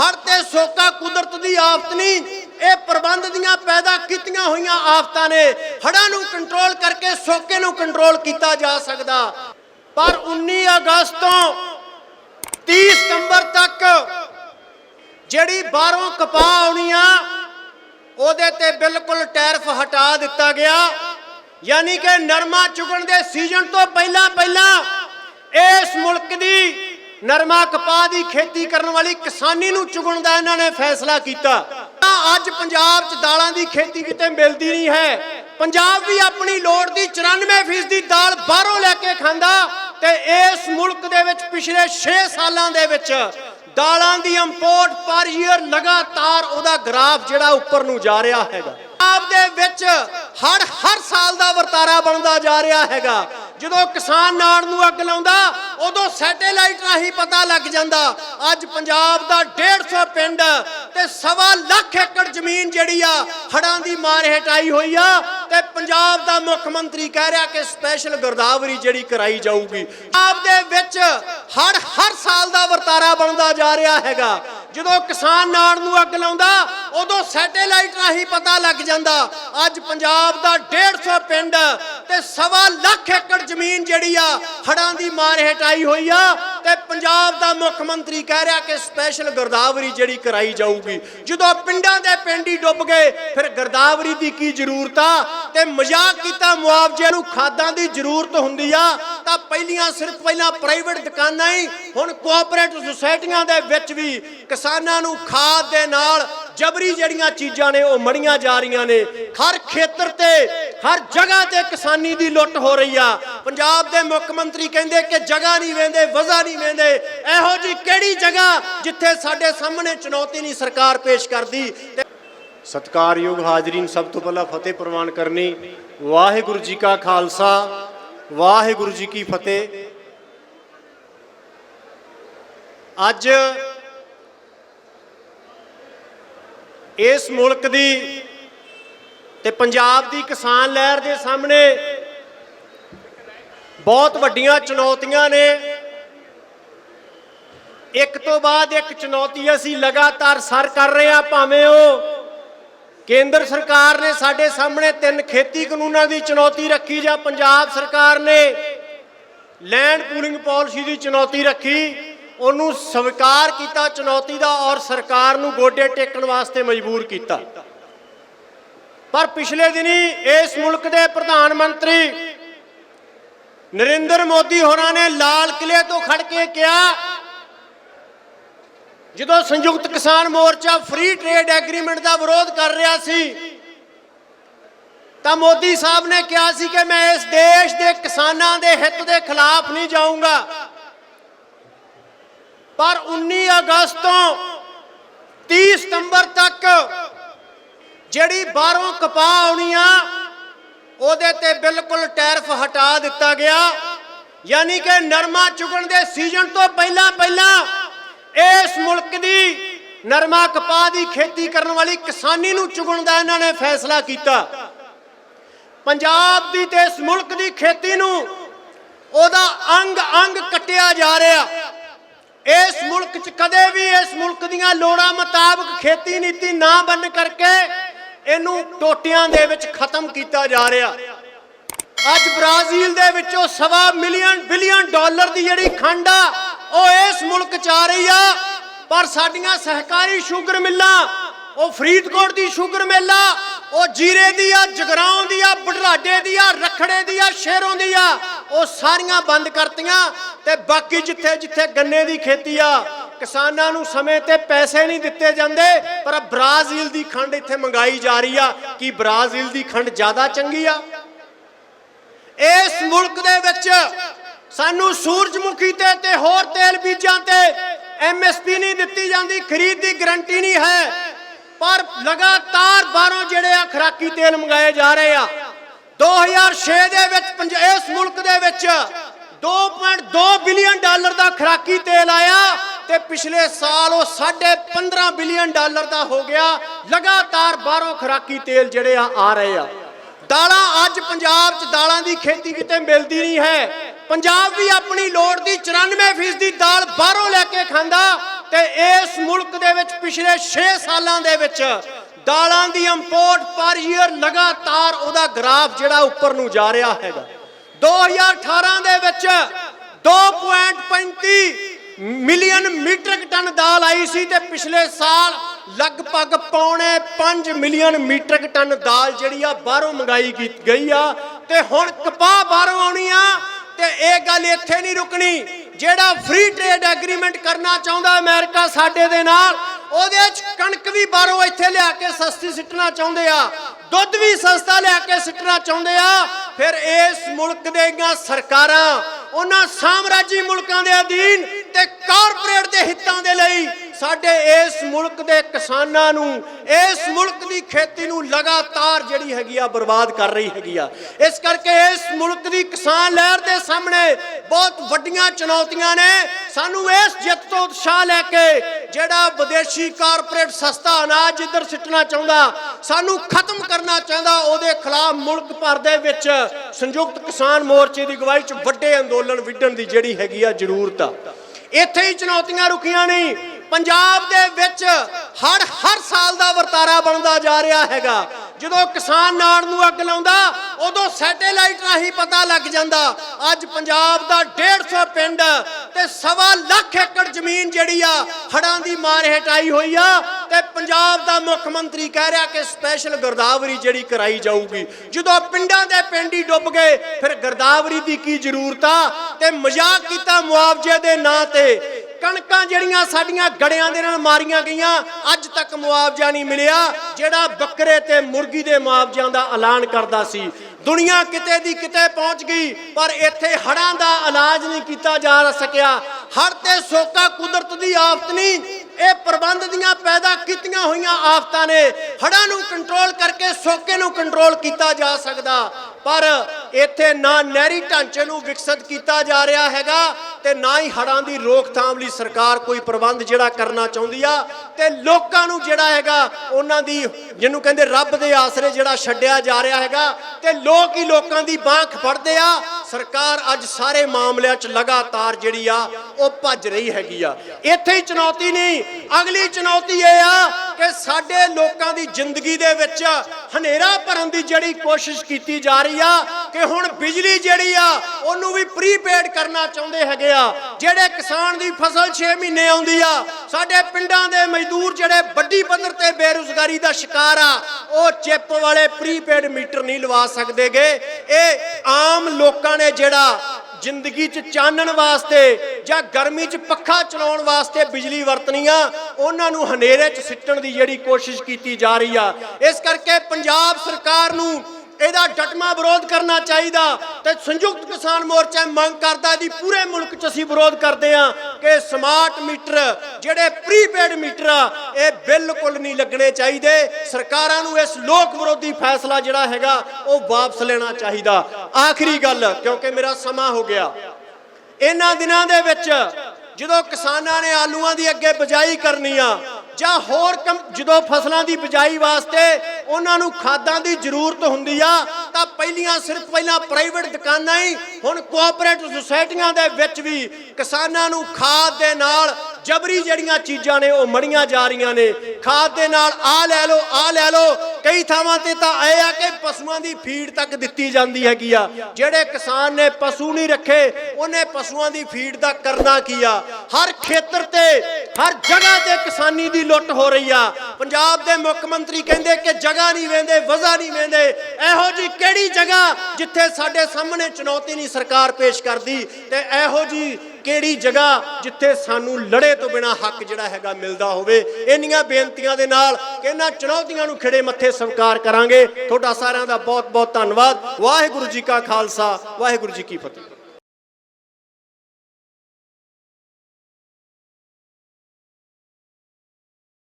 ਹੜ੍ਹ ਤੇ ਸੋਕਾ ਕੁਦਰਤ ਦੀ ਆਫਤ ਨਹੀਂ। ਇਹ ਪ੍ਰਬੰਧ ਦੀਆਂ ਪੈਦਾ ਕੀਤੀਆਂ ਹੋਈਆਂ ਆਫਤਾਂ ਨੇ। ਹੜ੍ਹਾਂ ਨੂੰ ਕੰਟਰੋਲ ਕਰਕੇ ਸੋਕੇ ਨੂੰ ਕੰਟਰੋਲ ਕੀਤਾ ਜਾ ਸਕਦਾ। ਪਰ 19 ਅਗਸਤ ਤੋਂ 30 ਸਤੰਬਰ ਤੱਕ ਜਿਹੜੀ ਬਾਹਰੋਂ ਕਪਾਹ ਆਉਣੀ ਆ ਉਹਦੇ ਤੇ ਬਿਲਕੁਲ ਟੈਰਫ ਹਟਾ ਦਿੱਤਾ ਗਿਆ। ਯਾਨੀ ਕਿ ਨਰਮਾ ਚੁਗਣ ਦੇ ਸੀਜ਼ਨ ਤੋਂ ਪਹਿਲਾਂ ਪਹਿਲਾਂ ਇਸ ਮੁਲਕ ਦੀ ਨਰਮਾ ਕਪਾਹ ਦੀ ਖੇਤੀ ਕਰਨ ਵਾਲੀ ਕਿਸਾਨੀ ਨੂੰ ਚੁਗਣ ਦਾ ਇਹਨਾਂ ਨੇ ਫੈਸਲਾ ਕੀਤਾ। ਅੱਜ ਪੰਜਾਬ 'ਚ ਦਾਲਾਂ ਦੀ ਖੇਤੀ ਕਿਤੇ ਮਿਲਦੀ ਨਹੀਂ ਹੈ। ਪੰਜਾਬ ਵੀ ਆਪਣੀ ਲੋੜ ਦੀ 94% ਦੀ ਦਾਲ ਬਾਹਰੋਂ ਲੈ ਕੇ ਖਾਂਦਾ ਤੇ ਇਸ ਮੁਲਕ ਦੇ ਵਿੱਚ ਪਿਛਲੇ 6 ਸਾਲਾਂ ਦੇ ਵਿੱਚ ਦਾਲਾਂ ਦੀ ਇੰਪੋਰਟ ਪਰ ਈਅਰ ਲਗਾਤਾਰ ਉਹਦਾ ਗ੍ਰਾਫ ਜਿਹੜਾ ਉੱਪਰ ਨੂੰ ਜਾ ਰਿਹਾ ਹੈਗਾ। ਪੰਜਾਬ ਦੇ ਵਿੱਚ ਹਰ ਹਰ ਸਾਲ ਦਾ ਵਰਤਾਰਾ ਬਣਦਾ ਜਾ ਰਿਹਾ ਹੈਗਾ। ਜਦੋਂ ਕਿਸਾਨ ਨਾੜ ਨੂੰ ਅੱਗ ਲਾਉਂਦਾ, ਉਦੋਂ ਸੈਟੇਲਾਈਟ ਰਾਹੀਂ ਪਤਾ ਲੱਗ ਜਾਂਦਾ, ਅੱਜ ਪੰਜਾਬ ਦਾ 150 ਪਿੰਡ ਤੇ ਸਵਾ ਲੱਖ ਏਕੜ ਜ਼ਮੀਨ ਜਿਹੜੀ ਆ ਹੜਾਂ ਦੀ ਮਾਰ ਹੇਠ ਆਈ ਹੋਈ ਆ ਤੇ ਪੰਜਾਬ ਦਾ ਮੁੱਖ ਮੰਤਰੀ ਕਹਿ ਰਿਹਾ ਕਿ ਸਪੈਸ਼ਲ ਗਰਦਾਵਰੀ ਜਿਹੜੀ ਕਰਾਈ ਜਾਊਗੀ। ਆਪ ਦੇ ਵਿੱਚ ਹਰ ਹਰ ਸਾਲ ਦਾ ਵਰਤਾਰਾ ਬਣਦਾ ਜਾ ਰਿਹਾ ਹੈਗਾ। ਜਦੋਂ ਕਿਸਾਨ ਨਾੜ ਨੂੰ ਅੱਗ ਲਾਉਂਦਾ ਉਦੋਂ ਸੈਟੇਲਾਈਟ ਰਾਹੀਂ ਪਤਾ ਲੱਗ ਜਾਂਦਾ, ਅੱਜ ਪੰਜਾਬ ਦਾ 150 ਪਿੰਡ ਤੇ ਸਵਾ ਲੱਖ ਏਕੜ ਜ਼ਮੀਨ ਜਿਹੜੀ ਆ ਹੜਾਂ ਦੀ ਮਾਰ ਹੇਠ ਹੋਈ ਆ ਤੇ ਪੰਜਾਬ ਦਾ ਮੁੱਖ ਮੰਤਰੀ ਕਹਿ ਰਿਹਾ ਕਿ ਸਪੈਸ਼ਲ ਗਰਦਾਵਰੀ ਜਿਹੜੀ ਕਰਾਈ ਜਾਊਗੀ। ਜਦੋਂ ਪਿੰਡਾਂ ਦੇ ਪਿੰਡ ਹੀ ਡੁੱਬ ਗਏ, ਫਿਰ ਗਰਦਾਵਰੀ ਦੀ ਕੀ ਜ਼ਰੂਰਤ ਆ? ਤੇ ਮਜ਼ਾਕ ਕੀਤਾ ਮੁਆਵਜ਼ੇ ਨੂੰ ਖਾਦਾਂ ਦੀ ਜ਼ਰੂਰਤ ਹੁੰਦੀ ਆ, ਤਾਂ ਪਹਿਲੀਆਂ ਸਿਰਫ ਪਹਿਲਾਂ ਪ੍ਰਾਈਵੇਟ ਦੁਕਾਨਾਂ ਹੀ, ਹੁਣ ਕੋਆਪਰੇਟਿਵ ਸੁਸਾਇਟੀਆਂ ਦੇ ਵਿੱਚ ਵੀ ਕਿਸਾਨਾਂ ਨੂੰ ਖਾਦ ਦੇ ਨਾਲ ਜਬਰੀ ਜਿਹੜੀਆਂ ਚੀਜ਼ਾਂ ਨੇ, ਉਹ ਮੜੀਆਂ ਜਾ ਰਹੀਆਂ ਨੇ। ਹਰ ਖੇਤਰ ਤੇ, ਹਰ ਜਗ੍ਹਾ ਤੇ ਕਿਸਾਨੀ ਦੀ ਲੁੱਟ ਹੋ ਰਹੀ ਆ। ਪੰਜਾਬ ਦੇ ਮੁੱਖ ਮੰਤਰੀ ਕਹਿੰਦੇ ਕਿ ਜਗ੍ਹਾ ਨਹੀਂ ਵੇਂਦੇ, ਵਜ਼ਾ ਨਹੀਂ ਵੇਂਦੇ। ਇਹੋ ਜੀ ਕਿਹੜੀ ਜਗ੍ਹਾ ਜਿੱਥੇ ਸਾਡੇ ਸਾਹਮਣੇ ਚੁਣੌਤੀ ਨਹੀਂ ਸਰਕਾਰ ਪੇਸ਼ ਕਰਦੀ? ਤੇ ਸਤਕਾਰਯੋਗ ਹਾਜ਼ਰੀਨ, ਸਭ ਤੋਂ ਪਹਿਲਾਂ ਫਤਿਹ ਪ੍ਰਵਾਨ ਕਰਨੀ। ਵਾਹਿਗੁਰੂ ਜੀ ਕਾ ਖਾਲਸਾ, ਵਾਹਿਗੁਰੂ ਜੀ ਕੀ ਫਤਿਹ। ਅੱਜ ਇਸ ਮੁਲਕ ਦੀ ਤੇ ਪੰਜਾਬ ਦੀ ਕਿਸਾਨ ਲਹਿਰ ਦੇ ਸਾਹਮਣੇ ਬਹੁਤ ਵੱਡੀਆਂ ਚੁਣੌਤੀਆਂ ਨੇ। ਇੱਕ ਤੋਂ ਬਾਅਦ ਇੱਕ ਚੁਣੌਤੀ ਅਸੀਂ ਲਗਾਤਾਰ ਸਰ ਕਰ ਰਹੇ ਹਾਂ, ਭਾਵੇਂ ਉਹ ਕੇਂਦਰ ਸਰਕਾਰ ਨੇ ਸਾਡੇ ਸਾਹਮਣੇ ਤਿੰਨ ਖੇਤੀ ਕਾਨੂੰਨਾਂ ਦੀ ਚੁਣੌਤੀ ਰੱਖੀ ਜਾਂ ਪੰਜਾਬ ਸਰਕਾਰ ਨੇ ਲੈਂਡ ਪੂਲਿੰਗ ਪਾਲਿਸੀ ਦੀ ਚੁਣੌਤੀ ਰੱਖੀ। ਉਹਨੂੰ ਸਵੀਕਾਰ ਕੀਤਾ, ਚੁਣੌਤੀ ਦਾ ਔਰ ਸਰਕਾਰ ਨੂੰ ਗੋਡੇ ਟੇਕਣ ਵਾਸਤੇ ਮਜਬੂਰ ਕੀਤਾ। ਪਰ ਪਿਛਲੇ ਦਿਨੀ ਇਸ ਮੁਲਕ ਦੇ ਪ੍ਰਧਾਨ ਮੰਤਰੀ ਨਰਿੰਦਰ ਮੋਦੀ ਹੋਰਾਂ ਨੇ ਲਾਲ ਕਿਲੇ ਤੋਂ ਖੜ ਕੇ ਕਿਹਾ, ਜਦੋਂ ਸੰਯੁਕਤ Kisan Morcha free trade agreement ਦਾ ਵਿਰੋਧ ਕਰ ਰਿਹਾ ਸੀ, ਤਾਂ ਮੋਦੀ ਸਾਹਿਬ ਨੇ ਕਿਹਾ ਸੀ ਕਿ ਮੈਂ ਇਸ ਦੇਸ਼ ਦੇ ਕਿਸਾਨਾਂ ਦੇ ਹਿੱਤ ਦੇ ਖਿਲਾਫ ਨਹੀਂ ਜਾਊਂਗਾ। ਪਰ 19 ਅਗਸਤ ਤੋਂ 30 ਸਤੰਬਰ ਤੱਕ ਜਿਹੜੀ ਬਾਹਰੋਂ ਕਪਾਹ ਆਉਣੀ ਆ ਉਹਦੇ ਤੇ ਬਿਲਕੁਲ ਟੈਰਫ ਹਟਾ ਦਿੱਤਾ ਗਿਆ। ਯਾਨੀ ਕਿ ਨਰਮਾ ਚੁਗਣ ਦੇ ਸੀਜ਼ਨ ਤੋਂ ਪਹਿਲਾਂ ਪਹਿਲਾਂ ਇਸ ਮੁਲਕ ਦੀ ਨਰਮਾ ਕਪਾਹ ਦੀ ਖੇਤੀ ਕਰਨ ਵਾਲੀ ਕਿਸਾਨੀ ਨੂੰ ਚੁਗਣ ਦਾ ਇਹਨਾਂ ਨੇ ਫੈਸਲਾ ਕੀਤਾ। ਪੰਜਾਬ ਦੀ ਤੇ ਇਸ ਮੁਲਕ ਦੀ ਖੇਤੀ ਨੂੰ ਉਹਦਾ ਅੰਗ ਅੰਗ ਕੱਟਿਆ ਜਾ ਰਿਹਾ। ਇਸ ਮੁਲਕ 'ਚ ਕਦੇ ਵੀ ਇਸ ਮੁਲਕ ਦੀਆਂ ਲੋੜਾਂ ਮੁਤਾਬਕ ਖੇਤੀ ਨੀਤੀ ਨਾ ਬਣ ਕਰਕੇ ਇਹਨੂੰ ਟੋਟਿਆਂ ਦੇ ਵਿੱਚ ਖਤਮ ਕੀਤਾ ਜਾ ਰਿਹਾ। ਅੱਜ ਬ੍ਰਾਜ਼ੀਲ ਦੇ ਵਿੱਚੋਂ ਸਵਾ ਮਿਲੀਅਨ, ਬਿਲੀਅਨ ਡਾਲਰ ਦੀ ਜਿਹੜੀ ਖੰਡ ਆ, ਉਹ ਇਸ ਮੁਲਕ ਚ ਆ ਰਹੀ ਆ। ਪਰ ਸਾਡੀਆਂ ਸਹਿਕਾਰੀ ਸ਼ੂਗਰ ਮਿੱਲਾਂ, ਉਹ ਫਰੀਦਕੋਟ ਦੀ ਸ਼ੂਗਰ ਮਿੱਲ ਆ ਉਹ ਜੀਰੇ ਦੀ ਆ, ਜਗਰਾਉਂ ਦੀ ਆ ਬੜਰਾਡੇ ਦੀ ਆ, ਰਖੜੇ ਦੀ ਆ ਸ਼ੇਰੋਂ ਦੀ ਆ, ਉਹ ਸਾਰੀਆਂ ਬੰਦ ਕਰਤੀਆਂ। ਤੇ ਬਾਕੀ ਜਿੱਥੇ ਜਿੱਥੇ ਗੰਨੇ ਦੀ ਖੇਤੀ ਆ, ਕਿਸਾਨਾਂ ਨੂੰ ਸਮੇਂ ਤੇ ਪੈਸੇ ਨਹੀਂ ਦਿੱਤੇ ਜਾਂਦੇ, ਪਰ ਬ੍ਰਾਜ਼ੀਲ ਦੀ ਖੰਡ ਇੱਥੇ ਮੰਗਾਈ ਜਾ ਰਹੀ ਆ। ਕੀ ਬ੍ਰਾਜ਼ੀਲ ਦੀ ਖੰਡ ਜ਼ਿਆਦਾ ਚੰਗੀ ਆ? ਇਸ ਮੁਲਕ ਦੇ ਵਿੱਚ ਸਾਨੂੰ ਸੂਰਜਮੁਖੀ ਤੇ ਤੇ ਹੋਰ ਤੇਲ ਬੀਜਾਂ ਤੇ ਐਮਐਸਪੀ ਨਹੀਂ ਦਿੱਤੀ ਜਾਂਦੀ, ਖਰੀਦ ਦੀ ਗਰੰਟੀ ਨਹੀਂ ਹੈ। ਪਰ ਲਗਾਤਾਰ ਬਾਹਰੋਂ ਜਿਹੜੇ ਆ ਖਰਾਕੀ ਤੇਲ ਮੰਗਾਏ ਜਾ ਰਹੇ ਆ। 2006 ਦੇ ਵਿੱਚ ਪੰਜ- ਇਸ ਮੁਲਕ ਦੇ ਵਿੱਚ 2.2 ਬਿਲੀਅਨ ਡਾਲਰ ਦਾ ਖਰਾਕੀ ਤੇਲ ਆਇਆ ਤੇ ਪਿਛਲੇ ਸਾਲ ਉਹ 15.5 ਬਿਲੀਅਨ ਡਾਲਰ ਦਾ ਹੋ ਗਿਆ। ਲਗਾਤਾਰ ਬਾਹਰੋਂ ਖਰਾਕੀ ਤੇਲ ਜਿਹੜੇ ਆ ਆ ਰਹੇ ਆ। ਦਾਲਾਂ ਅੱਜ ਪੰਜਾਬ 'ਚ ਦਾਲਾਂ ਦੀ ਖੇਤੀ ਕਿਤੇ ਮਿਲਦੀ ਨਹੀਂ ਹੈ। ਪੰਜਾਬ ਵੀ ਆਪਣੀ ਲੋੜ ਦੀ 94% ਦੀ ਦਾਲ ਬਾਹਰੋਂ ਲੈ ਕੇ ਖਾਂਦਾ ਤੇ ਇਸ ਮੁਲਕ ਦੇ ਵਿੱਚ ਪਿਛਲੇ 6 ਸਾਲਾਂ ਦੇ ਵਿੱਚ ਦਾਲਾਂ ਦੀ ਇੰਪੋਰਟ ਪਰ ਈਅਰ ਲਗਾਤਾਰ ਉਹਦਾ ਗ੍ਰਾਫ ਜਿਹੜਾ ਉੱਪਰ ਨੂੰ ਜਾ ਰਿਹਾ ਹੈਗਾ। 2018 ਦੇ ਵਿੱਚ 2.35 ਮਿਲੀਅਨ ਮੀਟ੍ਰਿਕ ਟਨ ਦਾਲ ਆਈ ਸੀ ਤੇ ਪਿਛਲੇ ਸਾਲ ਲਗਭਗ ਪੌਣੇ 5 ਮਿਲੀਅਨ ਮੀਟ੍ਰਿਕ ਟਨ ਦਾਲ ਜਿਹੜੀ ਆ ਬਾਹਰੋਂ ਮੰਗਾਈ ਗਈ ਆ ਤੇ ਹੁਣ ਕਪਾਹ ਬਾਹਰੋਂ ਆਉਣੀ ਆ ਤੇ ਇਹ ਗੱਲ ਇੱਥੇ ਨਹੀਂ ਰੁਕਣੀ। ਜਿਹੜਾ ਫ੍ਰੀ ਟ੍ਰੇਡ ਐਗਰੀਮੈਂਟ ਕਰਨਾ ਚਾਹੁੰਦਾ ਅਮਰੀਕਾ ਸਾਡੇ ਦੇ ਨਾਲ, ਉਹਦੇ ਚ ਕਣਕ ਵੀ ਬਾਹਰੋਂ ਇੱਥੇ ਲਿਆ ਕੇ ਸਸਤੀ ਸਿੱਟਣਾ ਚਾਹੁੰਦੇ ਆ, ਦੁੱਧ ਵੀ ਸਸਤਾ ਲਿਆ ਕੇ ਸਿੱਟਣਾ ਚਾਹੁੰਦੇ ਆ ਫਿਰ ਇਸ ਮੁਲਕ ਦੀਆਂ ਸਰਕਾਰਾਂ, ਉਹਨਾਂ ਸਾਮਰਾਜੀ ਮੁਲਕਾਂ ਦੇ ਅਧੀਨ ਤੇ ਕਾਰਪੋਰੇਟ ਦੇ ਹਿੱਤਾਂ ਦੇ ਲਈ ਸਾਡੇ ਇਸ ਮੁਲਕ ਦੇ ਕਿਸਾਨਾਂ ਨੂੰ, ਇਸ ਮੁਲਕ ਦੀ ਖੇਤੀ ਨੂੰ ਲਗਾਤਾਰ ਜਿਹੜੀ ਹੈਗੀ ਆ ਬਰਬਾਦ ਕਰ ਰਹੀ ਹੈਗੀ ਆ। ਇਸ ਕਰਕੇ ਇਸ ਮੁਲਕ ਦੀ ਕਿਸਾਨ ਲਹਿਰ ਦੇ ਸਾਹਮਣੇ ਬਹੁਤ ਵੱਡੀਆਂ ਚੁਣੌਤੀਆਂ ਨੇ। ਸਾਨੂੰ ਇਸ ਜਿੱਤ ਤੋਂ ਉਤਸ਼ਾਹ ਲੈ ਕੇ ਜਿਹੜਾ ਵਿਦੇਸ਼ੀ ਕਾਰਪੋਰੇਟ ਸਸਤਾ ਅਨਾਜ ਇੱਧਰ ਸਿੱਟਣਾ ਚਾਹੁੰਦਾ, ਸਾਨੂੰ ਖਤਮ ਕਰਨਾ ਚਾਹੁੰਦਾ, ਉਹਦੇ ਖਿਲਾਫ ਮੁਲਕ ਭਰ ਦੇ ਵਿੱਚ ਸੰਯੁਕਤ ਕਿਸਾਨ ਮੋਰਚੇ ਦੀ ਅਗਵਾਈ 'ਚ ਵੱਡੇ ਅੰਦੋਲਨ ਵਿੱਢਣ ਦੀ ਜਿਹੜੀ ਹੈਗੀ ਆ ਜ਼ਰੂਰਤ ਆ। ਇੱਥੇ ਹੀ ਚੁਣੌਤੀਆਂ ਰੁਕੀਆਂ ਨਹੀਂ, ਪੰਜਾਬ ਦੇ ਵਿੱਚ ਹਰ ਹਰ ਸਾਲ ਦਾ ਵਰਤਾਰਾ ਬਣਦਾ ਜਾ ਰਿਹਾ ਹੈਗਾ। ਜਦੋਂ ਕਿਸਾਨ ਨਾੜ ਨੂੰ ਅੱਗ ਲਾਉਂਦਾ, ਉਦੋਂ ਸੈਟੇਲਾਈਟ ਰਾਹੀਂ ਪਤਾ ਲੱਗ ਜਾਂਦਾ, ਅੱਜ ਪੰਜਾਬ ਦਾ 150 ਪਿੰਡ ਤੇ ਸਵਾ ਲੱਖ ਏਕੜ ਜ਼ਮੀਨ ਜਿਹੜੀ ਆ ਹੜਾਂ ਦੀ ਮਾਰ ਹੇਠ ਆਈ ਹੋਈ ਆ, ਤੇ ਪੰਜਾਬ ਦਾ ਮੁੱਖ ਮੰਤਰੀ ਕਹਿ ਰਿਹਾ ਕਿ ਸਪੈਸ਼ਲ ਗਰਦਾਵਰੀ ਜਿਹੜੀ ਕਰਾਈ ਜਾਊਗੀ। ਜਦੋਂ ਪਿੰਡਾਂ ਦੇ ਪਿੰਡ ਹੀ ਡੁੱਬ ਗਏ, ਫਿਰ ਗਰਦਾਵਰੀ ਦੀ ਕੀ ਜ਼ਰੂਰਤ ਆ? ਤੇ ਮਜ਼ਾਕ ਕੀਤਾ ਮੁਆਵਜ਼ੇ ਦੇ ਨਾਂ ਤੇ ਕਣਕਾਂ ਜਿਹੜੀਆਂ ਸਾਡੀਆਂ ਗੜਿਆਂ ਦੇ ਨਾਲ ਮਾਰੀਆਂ ਗਈਆਂ, ਅੱਜ ਤੱਕ ਮੁਆਵਜ਼ਾ ਨਹੀਂ ਮਿਲਿਆ, ਜਿਹੜਾ ਬੱਕਰੇ ਤੇ ਮੁਰਗੀ ਦੇ ਮੁਆਵਜ਼ਿਆਂ ਦਾ ਐਲਾਨ ਕਰਦਾ ਸੀ। ਦੁਨੀਆ ਕਿਤੇ ਦੀ ਕਿਤੇ ਪਹੁੰਚ ਗਈ, ਪਰ ਇੱਥੇ ਹੜਾਂ ਦਾ ਇਲਾਜ ਨਹੀਂ ਕੀਤਾ ਜਾ ਸਕਿਆ। ਹੜ ਤੇ ਸੋਕਾ ਕੁਦਰਤ ਦੀ ਆਫਤ ਨਹੀਂ, ਇਹ ਪ੍ਰਬੰਧ ਦੀਆਂ ਪੈਦਾ ਕੀਤੀਆਂ ਹੋਈਆਂ ਆਫਤਾਂ ਨੇ ਹੜਾਂ ਨੂੰ ਕੰਟਰੋਲ ਕਰਕੇ ਸੋਕੇ ਨੂੰ ਕੰਟਰੋਲ ਕੀਤਾ ਜਾ ਸਕਦਾ। ਪਰ ਇੱਥੇ ਨਾ ਨਹਿਰੀ ਢਾਂਚੇ ਨੂੰ ਵਿਕਸਿਤ ਕੀਤਾ ਜਾ ਰਿਹਾ ਹੈਗਾ ਤੇ ਨਾ ਹੀ ਹੜਾਂ ਦੀ ਰੋਕਥਾਮ ਲਈ ਸਰਕਾਰ ਕੋਈ ਪ੍ਰਬੰਧ ਜਿਹੜਾ ਕਰਨਾ ਚਾਹੁੰਦੀ ਆ ਤੇ ਲੋਕਾਂ ਨੂੰ ਜਿਹੜਾ ਹੈਗਾ ਉਹਨਾਂ ਦੀ ਜਿਹਨੂੰ ਕਹਿੰਦੇ ਰੱਬ ਦੇ ਆਸਰੇ ਜਿਹੜਾ ਛੱਡਿਆ ਜਾ ਰਿਹਾ ਹੈਗਾ ਤੇ ਲੋਕ ਹੀ ਲੋਕਾਂ ਦੀ ਬਾਹ ਫੜਦੇ ਆ। ਸਰਕਾਰ ਅੱਜ ਸਾਰੇ ਮਾਮਲਿਆਂ 'ਚ ਲਗਾਤਾਰ ਜਿਹੜੀ ਆ, ਉਹ ਭੱਜ ਰਹੀ ਹੈਗੀ ਆ। ਇੱਥੇ ਹੀ ਚੁਣੌਤੀ ਨਹੀਂ ਅਗਲੀ ਚੁਣੌਤੀ ਇਹ ਆ ਕਿ ਸਾਡੇ ਲੋਕਾਂ ਦੀ ਜ਼ਿੰਦਗੀ ਦੇ ਵਿੱਚ ਹਨੇਰਾ ਭਰਨ ਦੀ ਜਿਹੜੀ ਕੋਸ਼ਿਸ਼ ਕੀਤੀ ਜਾ ਰਹੀ ਆ, ਕਿ ਹੁਣ ਬਿਜਲੀ ਜਿਹੜੀ ਆ, ਉਹਨੂੰ ਵੀ ਪ੍ਰੀਪੇਡ ਕਰਨਾ ਚਾਹੁੰਦੇ ਹੈਗੇ ਆ। ਜਿਹੜੇ ਕਿਸਾਨ ਦੀ ਫਸਲ 6 ਮਹੀਨੇ ਆਉਂਦੀ ਆ, ਸਾਡੇ ਪਿੰਡਾਂ ਦੇ ਮਜ਼ਦੂਰ ਜਿਹੜੇ ਵੱਡੀ ਪੱਧਰ ਤੇ ਬੇਰੁਜ਼ਗਾਰੀ ਦਾ ਸ਼ਿਕਾਰ ਆ, ਉਹ ਚਿੱਪ ਵਾਲੇ ਪ੍ਰੀਪੇਡ ਮੀਟਰ ਨਹੀਂ ਲਵਾ ਸਕਦੇਗੇ। ਇਹ ਆਮ ਲੋਕਾਂ ਨੇ ਜਿਹੜਾ ਜ਼ਿੰਦਗੀ 'ਚ ਚਾਨਣ ਵਾਸਤੇ ਜਾਂ ਗਰਮੀ 'ਚ ਪੱਖਾ ਚਲਾਉਣ ਵਾਸਤੇ ਬਿਜਲੀ ਵਰਤਣੀ ਆ ਉਹਨਾਂ ਨੂੰ ਹਨੇਰੇ 'ਚ ਸਿੱਟਣ ਦੀ ਜਿਹੜੀ ਕੋਸ਼ਿਸ਼ ਕੀਤੀ ਜਾ ਰਹੀ ਆ। ਇਸ ਕਰਕੇ ਪੰਜਾਬ ਸਰਕਾਰ ਨੂੰ ਇਹਦਾ ਡਟਮਾ ਵਿਰੋਧ ਕਰਨਾ ਚਾਹੀਦਾ ਤੇ ਸੰਯੁਕਤ ਕਿਸਾਨ ਮੋਰਚਾ ਮੰਗ ਕਰਦਾ ਦੀ ਪੂਰੇ ਮੁਲਕ 'ਚ ਅਸੀਂ ਵਿਰੋਧ ਕਰਦੇ ਆ ਕਿ ਸਮਾਰਟ ਮੀਟਰ ਜਿਹੜੇ ਪ੍ਰੀਪੇਡ ਮੀਟਰ ਆ, ਇਹ ਬਿਲਕੁਲ ਨਹੀਂ ਲੱਗਣੇ ਚਾਹੀਦੇ। ਸਰਕਾਰਾਂ ਨੂੰ ਇਸ ਲੋਕ ਵਿਰੋਧੀ ਫੈਸਲਾ ਜਿਹੜਾ ਹੈਗਾ, ਉਹ ਵਾਪਸ ਲੈਣਾ ਚਾਹੀਦਾ। ਆਖਰੀ ਗੱਲ, ਕਿਉਂਕਿ ਮੇਰਾ ਸਮਾਂ ਹੋ ਗਿਆ। ਇਹਨਾਂ ਦਿਨਾਂ ਦੇ ਵਿੱਚ ਜਦੋਂ ਕਿਸਾਨਾਂ ਨੇ ਆਲੂਆਂ ਦੀ ਅੱਗੇ ਬਜਾਈ ਕਰਨੀ ਆ ਜਾਂ ਹੋਰ ਕੰਮ- ਜਦੋਂ ਫਸਲਾਂ ਦੀ ਬਿਜਾਈ ਵਾਸਤੇ ਉਹਨਾਂ ਨੂੰ ਖਾਦਾਂ ਦੀ ਜ਼ਰੂਰਤ ਹੁੰਦੀ ਆ, ਤਾਂ ਪਹਿਲੀਆਂ ਸਿਰਫ ਪਹਿਲਾਂ ਪ੍ਰਾਈਵੇਟ ਦੁਕਾਨਾਂ ਹੀ, ਹੁਣ ਕੋਆਪਰੇਟਿਵ ਸੁਸਾਇਟੀਆਂ ਦੇ ਵਿੱਚ ਵੀ ਕਿਸਾਨਾਂ ਨੂੰ ਖਾਦ ਦੇ ਨਾਲ ਜਬਰੀ ਜਿਹੜੀਆਂ ਚੀਜ਼ਾਂ ਨੇ, ਉਹ ਮੜੀਆਂ ਜਾ ਰਹੀਆਂ ਨੇ। ਖਾਦ ਦੇ ਨਾਲ ਆ ਲੈ ਲਓ, ਆ ਲੈ ਲਓ। ਕਈ ਥਾਵਾਂ ਤੇ ਤਾਂ ਇਹ ਆ ਕਿ ਪਸ਼ੂਆਂ ਦੀ ਫੀਡ ਤੱਕ ਦਿੱਤੀ ਜਾਂਦੀ ਹੈਗੀ ਆ। ਜਿਹੜੇ ਕਿਸਾਨ ਨੇ ਪਸ਼ੂ ਨਹੀਂ ਰੱਖੇ, ਉਹਨੇ ਪਸ਼ੂਆਂ ਦੀ ਫੀਡ ਦਾ ਕਰਨਾ ਕੀ ਆ? ਹਰ ਖੇਤਰ ਤੇ, ਹਰ ਜਗ੍ਹਾ ਤੇ ਕਿਸਾਨੀ ਦੀ ਲੁੱਟ ਹੋ ਰਹੀ ਆ। ਪੰਜਾਬ ਦੇ ਮੁੱਖ ਮੰਤਰੀ ਕਹਿੰਦੇ ਕਿ ਜਗ੍ਹਾ ਨਹੀਂ ਵੇਂਦੇ, ਵਜ਼ਾ ਨਹੀਂ ਵੇਂਦੇ। ਇਹੋ ਜੀ ਕਿਹੜੀ ਜਗ੍ਹਾ ਜਿੱਥੇ ਸਾਡੇ ਸਾਹਮਣੇ ਚੁਣੌਤੀ ਨਹੀਂ ਸਰਕਾਰ ਪੇਸ਼ ਕਰਦੀ ਤੇ ਇਹੋ ਜੀ ਕਿਹੜੀ ਜਗ੍ਹਾ ਜਿੱਥੇ ਸਾਨੂੰ ਲੜੇ ਤੋਂ ਬਿਨਾ ਹੱਕ ਜਿਹੜਾ ਹੈਗਾ ਮਿਲਦਾ ਹੋਵੇ? ਇੰਨੀਆਂ ਬੇਨਤੀਆਂ ਦੇ ਨਾਲ ਇਹਨਾਂ ਚੁਣੌਤੀਆਂ ਨੂੰ ਖਿੜੇ ਮੱਥੇ ਸਵੀਕਾਰ ਕਰਾਂਗੇ। ਤੁਹਾਡਾ ਸਾਰਿਆਂ ਦਾ ਬਹੁਤ ਬਹੁਤ ਧੰਨਵਾਦ। ਵਾਹਿਗੁਰੂ ਜੀ ਕਾ ਖਾਲਸਾ, ਵਾਹਿਗੁਰੂ ਜੀ ਕੀ ਫਤਿਹ।